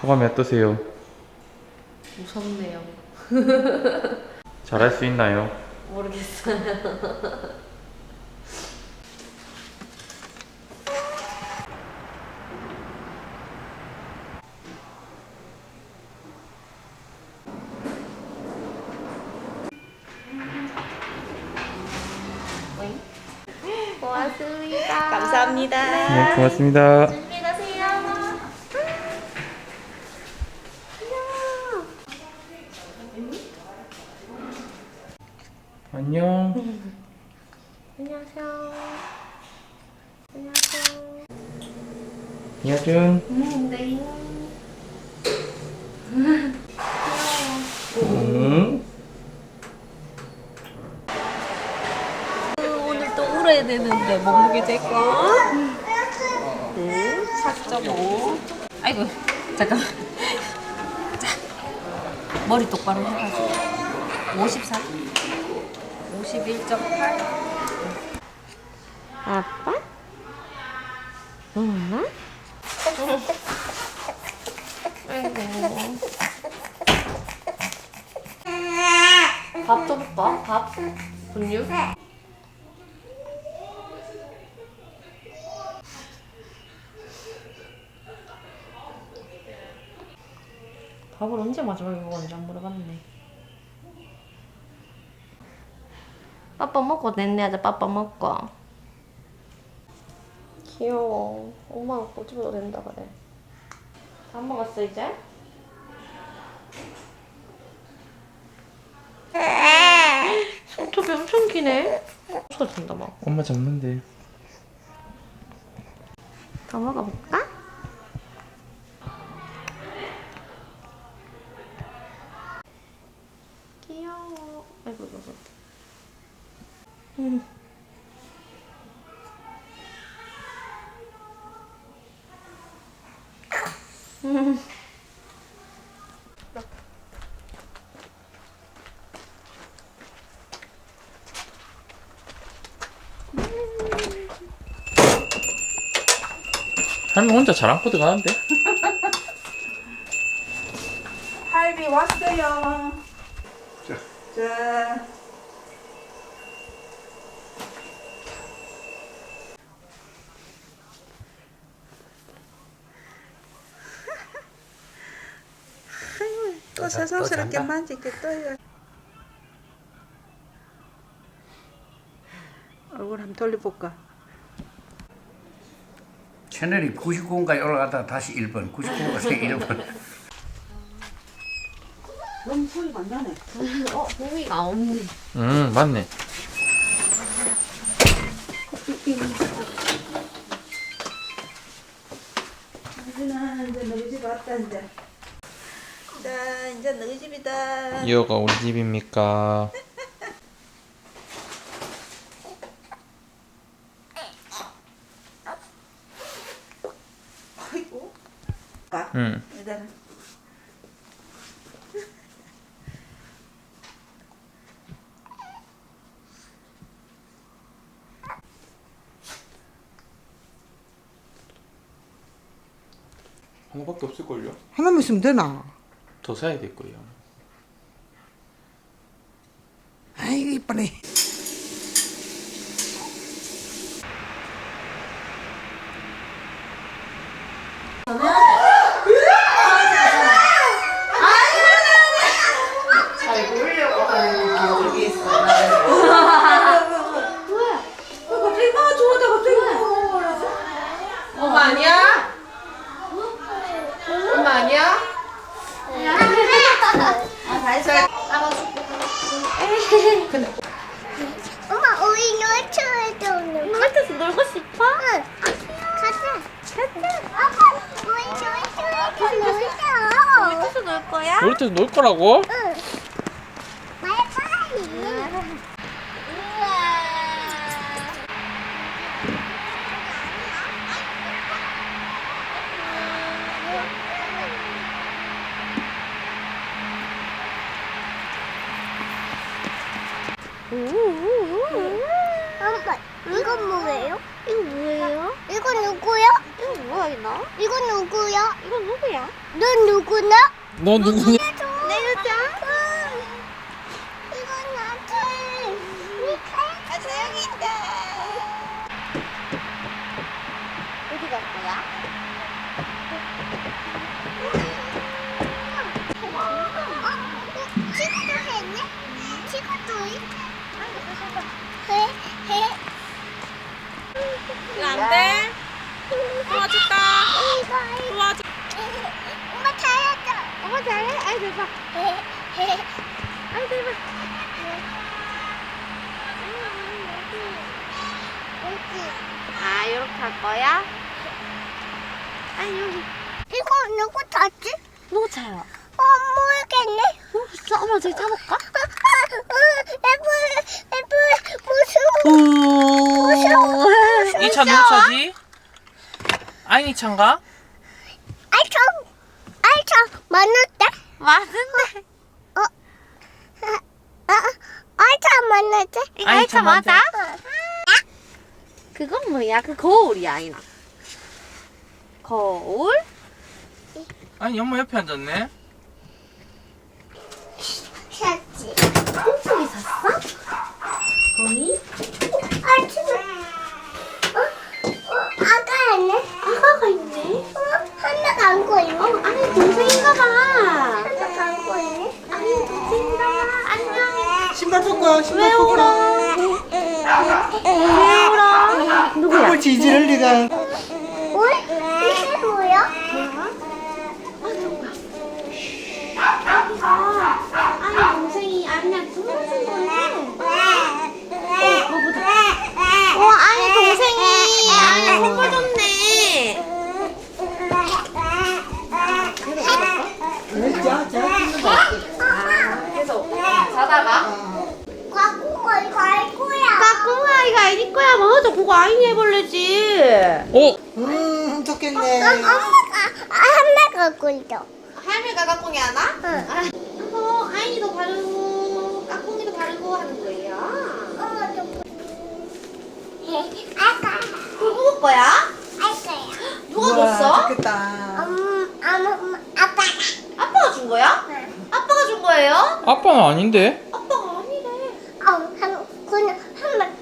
소감이 어떠세요? 무섭네요. 잘할 수 있나요? 모르겠어요. 고맙습니다. 감사합니다. 네, 고맙습니다. 조심히 가세요. 안녕. 안녕하세요. 안녕하세요. 이하준. 음, 네. 응? 오늘 또 울어야 되는데 몸무게 될까? 응, 4.5. 아이고, 잠깐만. 자, 머리 똑바로 해가지고. 54. 51.8. 아빠? 엄마? 밥 줘볼까? 밥? 분유? 밥을 언제 마지막에 먹었는지 안 물어봤네. 빠빠 먹고 냈네 하자 빠빠 먹고. 귀여워. 엄마가 꼬집어도 된다 그래. 다 먹었어 이제? 손톱이 엄청 기네. 된다 막. 엄마 잡는데. 더 먹어볼까? 귀여워. 아이고, 아이고. 음. 음. 할머니 혼자 잘 안고 들어가는데? 할비 왔어요. 자. 아이고, 또 세상스럽게 만지게 또요. 얼굴 한번 돌려볼까? 채널이 99인가에 올라갔다가 다시 1번, 99인가 1번. 너무 소리가 안 나네. 어, 고기가 없네. 응, 맞네. 유진아, 이제 너희 집 왔다, 이제. 자, 이제 너희 집이다. 이호가 우리 집입니까? 아이고. 가. 응. 일단은. 하나밖에 없을걸요? 하나만 있으면 되나? 더 사야 될 거예요. 아이고 이 엄마 우리 놀쳐야죠 오늘. 바깥에서 놀고 싶어? 응. 가자. 가자. 아빠 우리 놀쳐야죠 놀자. 바깥에서 놀 거야? 놀때놀 거라고? 응. 빨리. 엄마 이건 뭐예요? 이거 뭐예요? 이건 누구야? 이거 뭐야 이거? 이건 누구야? 이건 누구야? 넌 누구나? 너 누구냐? 아이 대박. 아이 대박. 아, 이렇게 할 거야? 아니 여기. 이거 누구 탔지? 누구 차야? 어 모르겠네. 모르겠어. 엄마 저기 타볼까? 애플 애플 무서워. 오. 이차 누구 차지? 아이니 차인가? 아이차 아이차 만났대? 맞은데. 아 아이차 만났대? 이거 아이, 차차 맞아. 맞아? 그건 뭐야? 그 거울이야, 아이나. 거울? 아니 엄마 옆에 앉았네. 샀지. 콩콩이 샀어? 거미? 아이차. 어? 어 아가 있네. 아가가 있네. 어 하나가 안고 있네. 어, 아니 동생인가 봐. 하나가 안고 있네. 아니 동생인가 봐. 안녕. 신발 벗고 신발 왜 벗고 울어? 왜 울어? 누구야? 뭘 지지를 리가 뭘? 이게 뭐야? 아니 동생이 아니야 동생 거네. 어, 뭐 보자. 어, 아니 동생이 아니 선물 줬네. 자, 자, 찍는 거 계속 자다가. 과꾸가 이거 알 거야. 까꿍아 이 거 아니 거야. 맞아 그거 아이니 해볼래지. 어? 음 좋겠네 엄마가 한매 갖고 있어. 할매가 까꿍이 하나? 응. 아, 그거 아이니도 바르고 까꿍이도 바르고 하는 거예요. 엄마도 아까 그거 누구 거야? 알까요? 누가 우와, 줬어? 좋겠다 음, 엄마, 아빠가. 아빠가 준 거야? 응. 아빠가 준 거예요? 아빠는 아닌데. 아빠가 아니래. 어, 한, 그냥 한매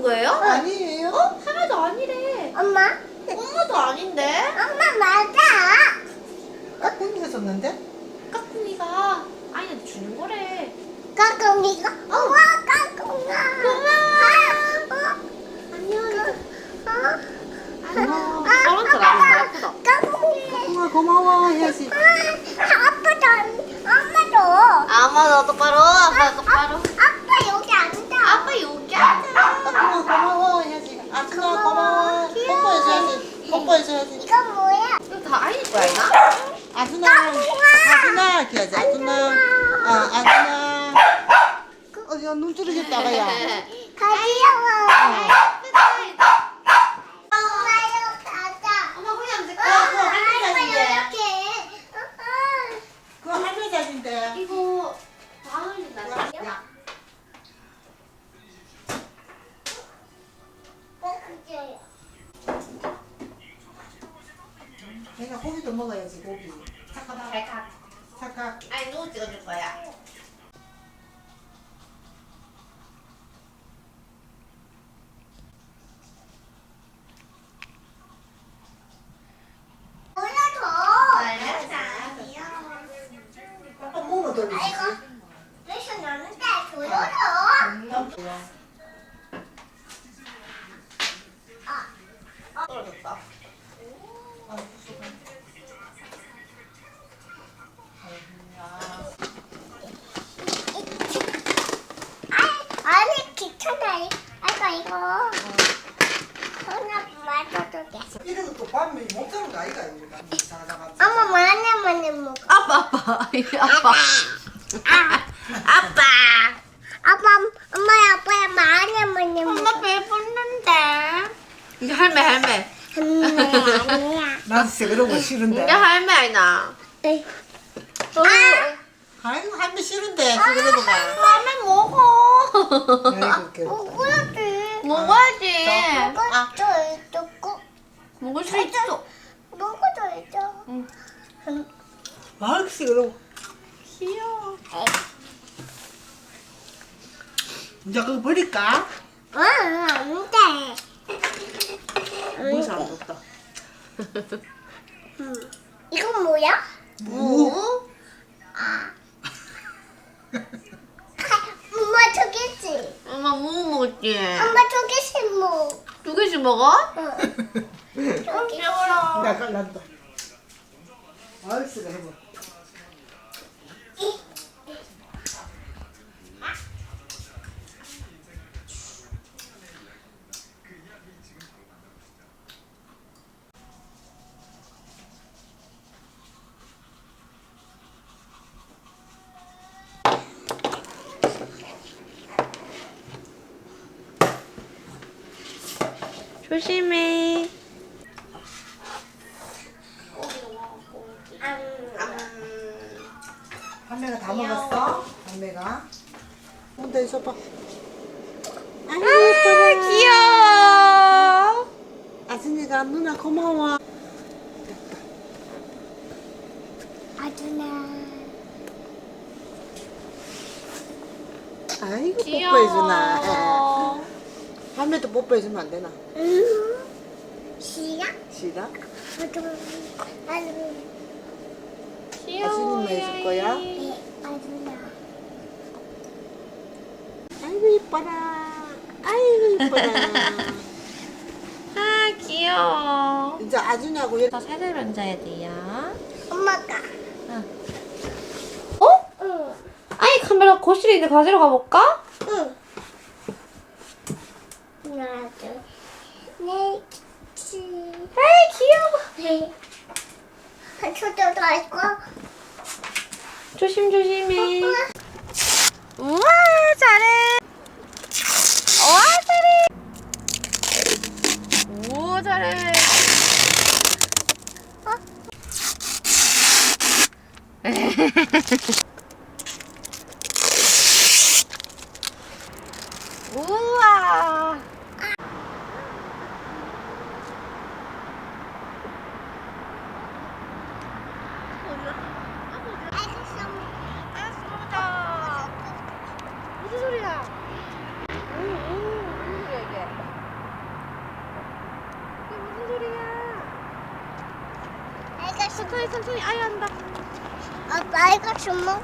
준 거예요? 아니에요 어? 할매도 아니래. 엄마? 엄마도 아닌데? 엄마 맞아. 까꿍이가 줬는데 까꿍이가 아이한테 주는 거래. 까꿍이가? 우와, 까꿍아. 고마워. 안녕. 어? 안녕. 아, 줄 알았어. 까꿍이. 까꿍아 고마워 해야지 아, 아빠도, 엄마도. 아마 너 똑바로. 아빠 똑바로. 고마워 뽀뽀해줘야지. 뽀뽀해줘야지. 이건 뭐야? 이거 다 아이 거야, 이나? 아줌마 아줌마 이렇게 해야지 아줌마 아 아줌마 어야 눈 찌르겠다 가 야. 가지야 착하다 잘 착하 아니, 누구 찍어줄 거야? 몰라줘. 알겠어. 아빠 몸을 돌리지 아이고. 그래서 나는 다 보여줘. 떨어졌다. 아니 이거. 하나 돼. 이런 것도 밤에 못 자는 거 아이가 우리가 자다가 엄마 많이 많이 먹어. 아빠, 아빠. 아빠. 아빠. 아빠, 엄마 아빠야 많이 많이 먹어. 엄마 배불른데. 이게 할매, 할매. 음, 아니야. 나도 그런 거 싫은데 할매 아니나. 에이. 아이고 할매 싫은데 그래도 봐 할매 먹어. 아이고. 먹어야지. 먹어야지. 먹어도 있고 먹을 수 있어. 먹어도 있어. 알겠어 그럼 귀여워. 이제 그거 버릴까? 응, 안 돼. 무서 안 뒀다 이건 뭐야? 뭐? 두 개씩. 엄마 뭐 먹었지? 엄마 두 개씩 먹. 두 개씩 먹어? 응. 두 개씩. 나 갈란다 알겠어 그럼 조심해. 한매가 다 먹었어? 한매가 혼자 있어봐 아, 귀여워. 아진이가 누나 고마워 아주나. 아이고 뽀뽀해주나 한매도 뽀뽀해주면 안 되나? 응. 시야? 싫어? 아주. 아주. 아진이만 해줄 거야? 네, 아주나. 아이고 이뻐라 아이고 이뻐라 아, 귀여워. 이제 아준이하고 얘더 살살 만져야 돼요. 엄마가. 어? 응. 아이, 카메라 거실에 있는데 가지러 가볼까? 응. 하나, 둘, 넷, 치. 아이, 귀여워. 네. 저도 할 거. 조심 조심해. 우와, 잘해. 우와, 잘해. 우와, 잘해. 우와. 알았습니다. 무슨 소리야? 오, 오, 무슨 소리야 이게? 이게 무슨 소리야? 내가 천천히 아야 한다. 아, 내가 술 먹.